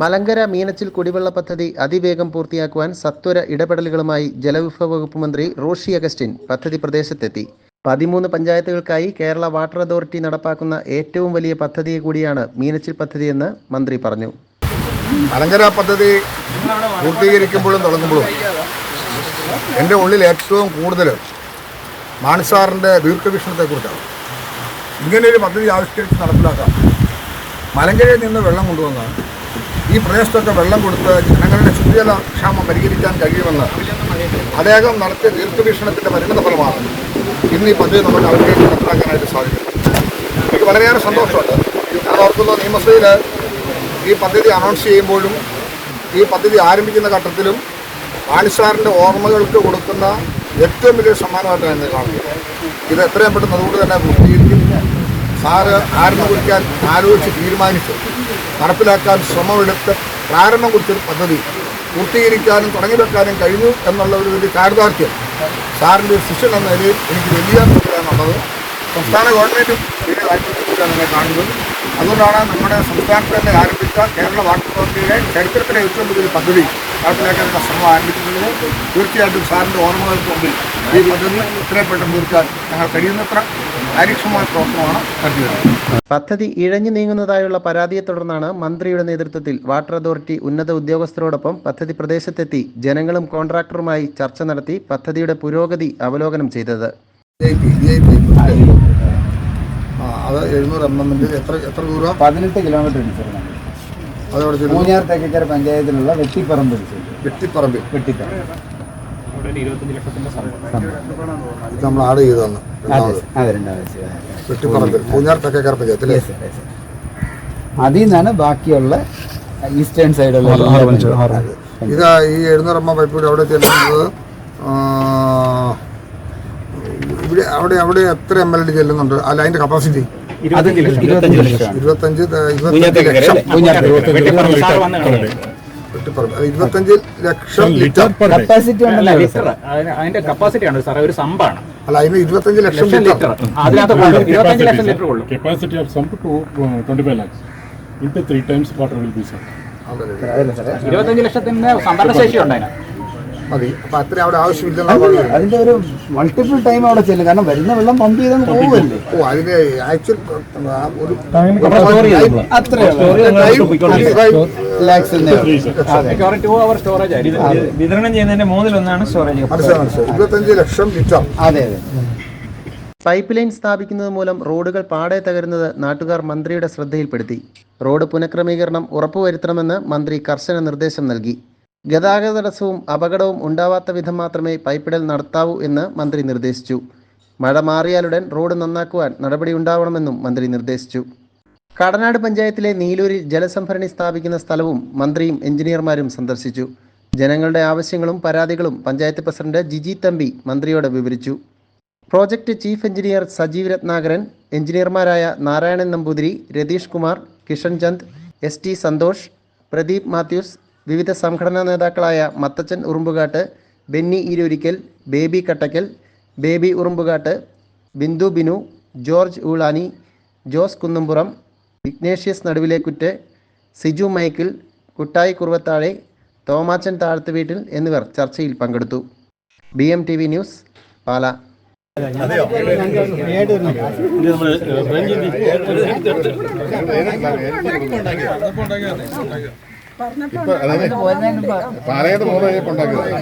മലങ്കര മീനച്ചിൽ കുടിവെള്ള പദ്ധതി അതിവേഗം പൂർത്തിയാക്കുവാൻ സത്വര ഇടപെടലുകളുമായി ജലവിഭവ വകുപ്പ് മന്ത്രി റോഷി അഗസ്റ്റിൻ പദ്ധതി പ്രദേശത്തെത്തി. പതിമൂന്ന് പഞ്ചായത്തുകൾക്കായി കേരള വാട്ടർ അതോറിറ്റി നടപ്പാക്കുന്ന ഏറ്റവും വലിയ പദ്ധതി കൂടിയാണ് മീനച്ചിൽ പദ്ധതിയെന്ന് മന്ത്രി പറഞ്ഞു. മലങ്കര പദ്ധതി പൂർത്തീകരിക്കുമ്പോഴും തുടങ്ങുമ്പോഴും എന്റെ ഉള്ളിൽ ഏറ്റവും കൂടുതൽ മാണിസാറിന്റെ ദീർഘവീക്ഷണത്തെക്കുറിച്ചാണ്. ഇങ്ങനെയൊരു പദ്ധതി ആവിഷ്കരിച്ച് നടപ്പിലാക്കാം. മലങ്കരയിൽ നിന്ന് വെള്ളം കൊണ്ടുവന്ന് ഈ പ്രദേശത്തൊക്കെ വെള്ളം കൊടുത്ത് ജനങ്ങളുടെ ശുദ്ധജല ക്ഷാമം പരിഹരിക്കാൻ കഴിയുമെന്ന് അദ്ദേഹം നടത്തിയ ദീർഘവീക്ഷണത്തിന്റെ പരിണിത ഫലമാണ് ഇന്ന് ഈ പദ്ധതി നമുക്ക് അവർക്ക് നടപ്പിലാക്കാനായിട്ട് സാധിക്കും. എനിക്ക് വളരെയേറെ സന്തോഷമുണ്ട്. ഞാൻ ഓർക്കുന്നു നിയമസഭയിൽ ഈ പദ്ധതി അനൗൺസ് ചെയ്യുമ്പോഴും ഈ പദ്ധതി ആരംഭിക്കുന്ന ഘട്ടത്തിലും ആനിസാറിന്റെ ഓർമ്മകൾക്ക് കൊടുക്കുന്ന ഏറ്റവും വലിയ സമ്മാനമായിട്ടാണ് എന്നെ കാണുന്നത്. ഇത് എത്രയും പെട്ടെന്ന് അതുകൊണ്ട് തന്നെ പൂർത്തീകരിക്കും സാറ് ആരംഭം കുറിക്കാൻ ആലോചിച്ച് തീരുമാനിച്ച്. നടപ്പിലാക്കാൻ ശ്രമമെടുത്ത് പ്രാരംഭം കുറിച്ചൊരു പദ്ധതി പൂർത്തീകരിക്കാനും തുടങ്ങി വെക്കാനും കഴിഞ്ഞു എന്നുള്ള ഒരു വലിയ ചാരിതാർത്ഥ്യം സാറിന്റെ ശിഷ്യൻ എന്ന നിലയിൽ എനിക്ക് വലിയ തോന്നുകയാണുള്ളത് സംസ്ഥാന ഗവൺമെന്റും വലിയ താല്പര്യത്തിലാണ് കാണുന്നത്. അതുകൊണ്ടാണ് നമ്മുടെ സംസ്ഥാനത്ത് തന്നെ ആരംഭിച്ച കേരള വാട്ടർ അതോറിറ്റിയുടെ ചരിത്രത്തിലെ ഏറ്റവും വലിയൊരു പദ്ധതി നടപ്പിലാക്കാനുള്ള ശ്രമം ആരംഭിക്കുന്നത് തീർച്ചയായിട്ടും സാറിന്റെ ഓർമ്മകൾക്ക് മുമ്പിൽ ഈ പദ്ധതി എത്രയും പെട്ടെന്ന് തീർക്കാൻ ഞങ്ങൾ കഴിയുന്നത്ര കാര്യക്ഷമമായ പ്രവർത്തനമാണ് നടത്തിവരുന്നത് പദ്ധതി ഇഴഞ്ഞു നീങ്ങുന്നതായുള്ള പരാതിയെ തുടർന്നാണ് മന്ത്രിയുടെ നേതൃത്വത്തിൽ വാട്ടർ അതോറിറ്റി ഉന്നത ഉദ്യോഗസ്ഥരോടൊപ്പം പദ്ധതി പ്രദേശത്തെത്തി ജനങ്ങളും കോൺട്രാക്ടറുമായി ചർച്ച നടത്തി പദ്ധതിയുടെ പുരോഗതി അവലോകനം ചെയ്തത്. ആ അത് എഴുന്നൂറ് എം എമ്മിന്റെ എത്ര എത്ര ദൂരം പതിനെട്ട് കിലോമീറ്റർ പഞ്ചായത്തിലുള്ള വെട്ടിപ്പറമ്പ് ഡിസ്ട്രിക്ട്. വെട്ടിപ്പറമ്പിൽ. വെട്ടിപ്പറമ്പ്. ഇത് നമ്മൾ ആഡ് ചെയ്തതാണ് വെട്ടിപ്പറമ്പിൽ പൂഞ്ഞാർ തെക്കേക്കര പഞ്ചായത്ത് അല്ലേ? അതിൽ നിന്നാണ് ബാക്കിയുള്ള ഈസ്റ്റേൺ സൈഡുള്ള ഇത് ഈ എഴുന്നൂറമ്മ പൈപ്പ് അവിടെ ചെല്ലുന്നത് ഇവിടെ അവിടെ അവിടെ എത്ര എം എൽ ഡി ചെല്ലുന്നുണ്ട്? അല്ല അതിന്റെ കപ്പാസിറ്റി ഇരുപത്തഞ്ച് ലക്ഷമാണ് ഇരുപത്തഞ്ച് ഇരുപത്തഞ്ച് ലക്ഷം. വെട്ടിപ്പറമ്പ് ഇരുപത്തഞ്ച് ലക്ഷം ലിറ്റർ. കപ്പാസിറ്റി അതിന്റെ കപ്പാസിറ്റി ആണ് സാറേ ഒരു സംഭാണ് അല്ല അതിന് ഇരുപത്തഞ്ച് ലക്ഷം ലിറ്റർ. അതിനകത്ത് ഇരുപത്തഞ്ച് ലക്ഷം ലിറ്റർ കൊള്ളും. Capacity of sump to uh, 25 lakhs. Into three times water will be served. ഇരുപത്തഞ്ച് ലക്ഷത്തിന്റെ സംഭരണ ശേഷി ഉണ്ട് അതിന് മതി. അപ്പൊ അത്ര അവിടെ ആവശ്യമില്ലെന്നാണ് അതിന്റെ ഒരു മൾട്ടിപ്പിൾ ടൈം അവിടെ ചെല്ലും. കാരണം വരുന്ന വെള്ളം പമ്പ് ചെയ്തങ്ങ് പോവല്ലേ? ഓ അതിന് ആക്ച്വൽ ഒരു വിതരണം ചെയ്യുന്നതിന്റെ മൂന്നിലൊന്നാണ് സ്റ്റോറേജ് ഇരുപത്തഞ്ച് ലക്ഷം ലിറ്റർ. അതെ അതെ. പൈപ്പ് ലൈൻ സ്ഥാപിക്കുന്നത് മൂലം റോഡുകൾ പാടെ തകരുന്നത് നാട്ടുകാർ മന്ത്രിയുടെ ശ്രദ്ധയിൽപ്പെടുത്തി. റോഡ് പുനഃക്രമീകരണം ഉറപ്പുവരുത്തണമെന്ന് മന്ത്രി കർശന നിർദ്ദേശം നൽകി. ഗതാഗത തടസ്സവും അപകടവും ഉണ്ടാവാത്ത വിധം മാത്രമേ പൈപ്പിടൽ നടത്താവൂ എന്ന് മന്ത്രി നിർദ്ദേശിച്ചു. മഴ മാറിയാലുടൻ റോഡ് നന്നാക്കുവാൻ നടപടി ഉണ്ടാവണമെന്നും മന്ത്രി നിർദ്ദേശിച്ചു. കടനാട് പഞ്ചായത്തിലെ നീലൂരിൽ ജലസംഭരണി സ്ഥാപിക്കുന്ന സ്ഥലവും മന്ത്രിയും എഞ്ചിനീയർമാരും സന്ദർശിച്ചു. ജനങ്ങളുടെ ആവശ്യങ്ങളും പരാതികളും പഞ്ചായത്ത് പ്രസിഡന്റ് ജിജി തമ്പി മന്ത്രിയോട് വിവരിച്ചു. Project chief engineer Sajeev Ratnakaran എഞ്ചിനീയർമാരായ Narayanan Namboothiri Ratheesh Kumar Kishan Chand S T Santhosh Pradeep Mathews വിവിധ സംഘടനാ നേതാക്കളായ മത്തച്ചൻ ഉറുമ്പുകാട്ട് ബെന്നി ഈരൊരിക്കൽ ബേബി കട്ടക്കൽ ബേബി ഉറുമ്പുകാട്ട് ബിന്ദു ബിനു ജോർജ് ഊളാനി ജോസ് കുന്നംപുറം വിഘ്നേഷ്യസ് നടുവിലേക്കുറ്റ് സിജു മൈക്കിൾ കുട്ടായി കുറുവത്താഴെ തോമാച്ചൻ താഴത്ത് വീട്ടിൽ എന്നിവർ ചർച്ചയിൽ പങ്കെടുത്തു. B M T V news Pala. പാലയത് മൂന്ന് കഴിഞ്ഞപ്പോൾ ഉണ്ടാക്കിയത്